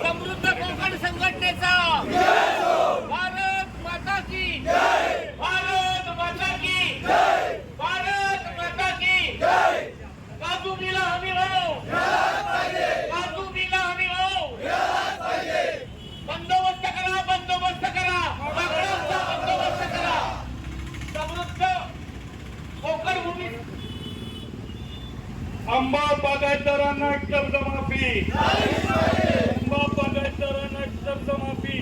समृद्ध कोकण संघटनेचा. भारत माता की. भारत माता की. भारत माता की. काजू मिला हमी भाऊ. काजू मिला हमी भाऊ. बंदोबस्त करा बंदोबस्त करा. मागण्यांचा बंदोबस्त करा. समृद्ध कोकण भूमी. आंबा बागायतदारांना कर्जमाफी आंबा बागायतदारांना कर्जमाफी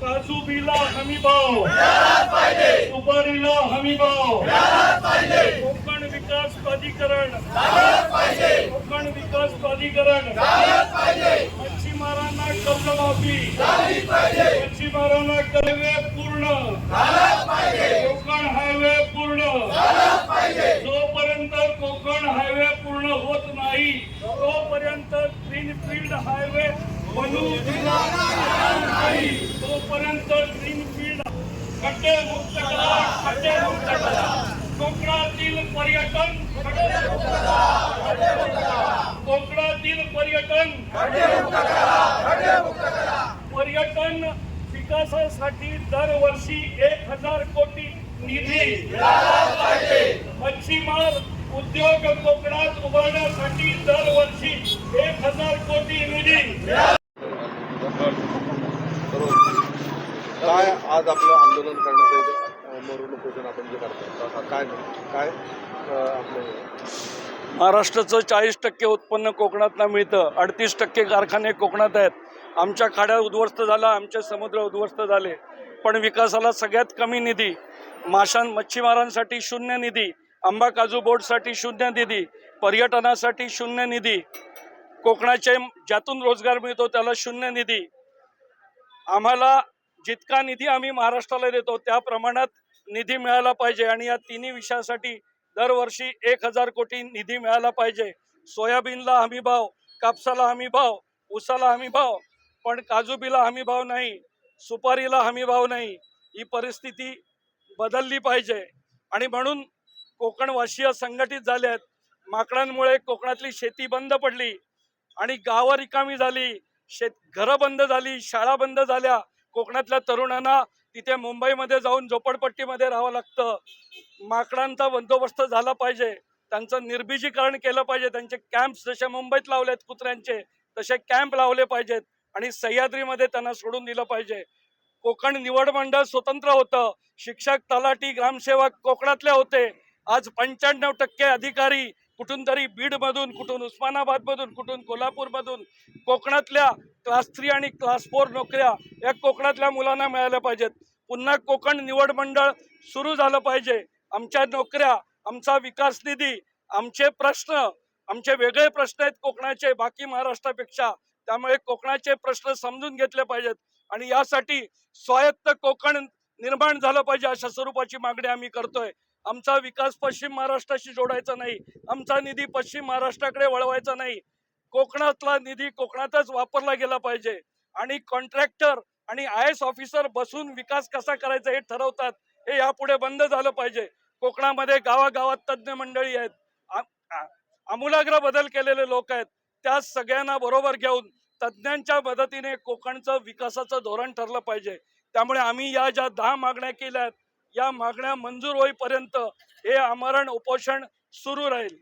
काजू बिला हमी भाव. सुपारीला हमी भाव. कोकण विकास प्राधिकरण. कोकण विकास प्राधिकरण. मच्छीमारांना कर्जमाफी मच्छीमारांना कर्वे पूर्ण. कोकण हायवे पूर्ण. जोपर्यंत कोकण हायवे पूर्ण होत नाही तोपर्यंत ग्रीनफील्ड हायवे बनू दिला नाही. तोपर्यंत खड्डे मुक्त करा. खड्डे मुक्त करा. कोकणातील पर्यटन खड्डे मुक्त करा. कोकणातील पर्यटन पर्यटन विकासासाठी दरवर्षी एक हजार कोटी निधी मच्छीमार उद्योग कोकणात उभारण्यासाठी दरवर्षी एक हजार कोटी निधी काय आज आपलं आंदोलन करण्याचं इथे, आपण जे करतो काय काय आपलं महाराष्ट्राचं चाळीस टक्के उत्पन्न कोकणातला मिळतं. अडतीस टक्के कारखाने कोकणात आहेत. आमच्या खाड्या उद्ध्वस्त झाला आमचे समुद्र उद्ध्वस्त झाले. पण विकासाला सगळ्यात कमी निधी माशां मच्छीमारांसाठी शून्य निधी आंबा काजू बोर्डसाठी शून्य निधी पर्यटनासाठी शून्य निधी कोकणाचे ज्यातून रोजगार मिळतो त्याला शून्य निधी. आम्हाला जितका निधी आम्ही महाराष्ट्राला देतो त्या प्रमाणात निधी मिळाला पाहिजे. आणि या तिन्ही विषयासाठी दरवर्षी एक हजार कोटी निधी मिळाला पाहिजे. सोयाबीनला हमी भाव कापसाला हमी भाव ऊसाला हमी भाव पण काजूबीला हमी भाव नाही सुपारीला हमी भाव नाही. ही परिस्थिती बदलली पाहिजे. आणि म्हणून कोकणवासीय संघटित झाले आहेत. माकडांमुळे कोकणातली शेती बंद पडली. आणि गावं रिकामी झाली. शेत घरं बंद झाली. शाळा बंद झाल्या. कोकणातल्या तरुणांना तिथे मुंबईमध्ये जाऊन झोपडपट्टीमध्ये राहावं लागतं. माकडांचा बंदोबस्त झाला पाहिजे. त्यांचं निर्बिजीकरण केलं पाहिजे. त्यांचे कॅम्प्स जसे मुंबईत लावलेत कुत्र्यांचे तसे कॅम्प लावले पाहिजेत आणि सह्याद्रीमध्ये त्यांना सोडून दिलं पाहिजे. कोकण निवड मंडळ स्वतंत्र होतं. शिक्षक तलाठी ग्रामसेवक कोकणातले होते. आज पंच्याण्णव टक्के अधिकारी कुठून तरी बीडमधून कुठून उस्मानाबादमधून कुठून कोल्हापूरमधून कोकणातल्या क्लास थ्री आणि क्लास फोर नोकऱ्या या कोकणातल्या मुलांना मिळाल्या पाहिजेत. पुन्हा कोकण निवड मंडळ सुरू झालं पाहिजे. आमच्या नोकऱ्या आमचा विकास निधी आमचे प्रश्न आमचे वेगळे प्रश्न आहेत कोकणाचे बाकी महाराष्ट्रापेक्षा. त्यामुळे कोकणाचे प्रश्न समजून घेतले पाहिजेत. आणि यासाठी स्वायत्त कोकण निर्माण झालं पाहिजे अशा स्वरूपाची मागणी आम्ही करतोय. आमचा विकास पश्चिम महाराष्ट्राशी जोडायचा नाही. आमचा निधी पश्चिम महाराष्ट्राकडे वळवायचा नाही. कोकणातला निधी कोकणातच वापरला गेला पाहिजे. आणि कॉन्ट्रॅक्टर आणि आय एस ऑफिसर बसून विकास कसा करायचा हे ठरवतात. हे यापुढे बंद झालं पाहिजे. कोकणामध्ये गावागावात तज्ज्ञ मंडळी आहेत. आमूलाग्र बदल केलेले लोक आहेत. त्या सगळ्यांना बरोबर घेऊन तज्ज्ञांच्या मदतीने कोकणचं विकासाचं धोरण ठरलं पाहिजे. त्यामुळे आम्ही या ज्या दहा मागण्या केल्या आहेत या मागण्या मंजूर होईपर्यंत हे आमरण उपोषण सुरू राहील.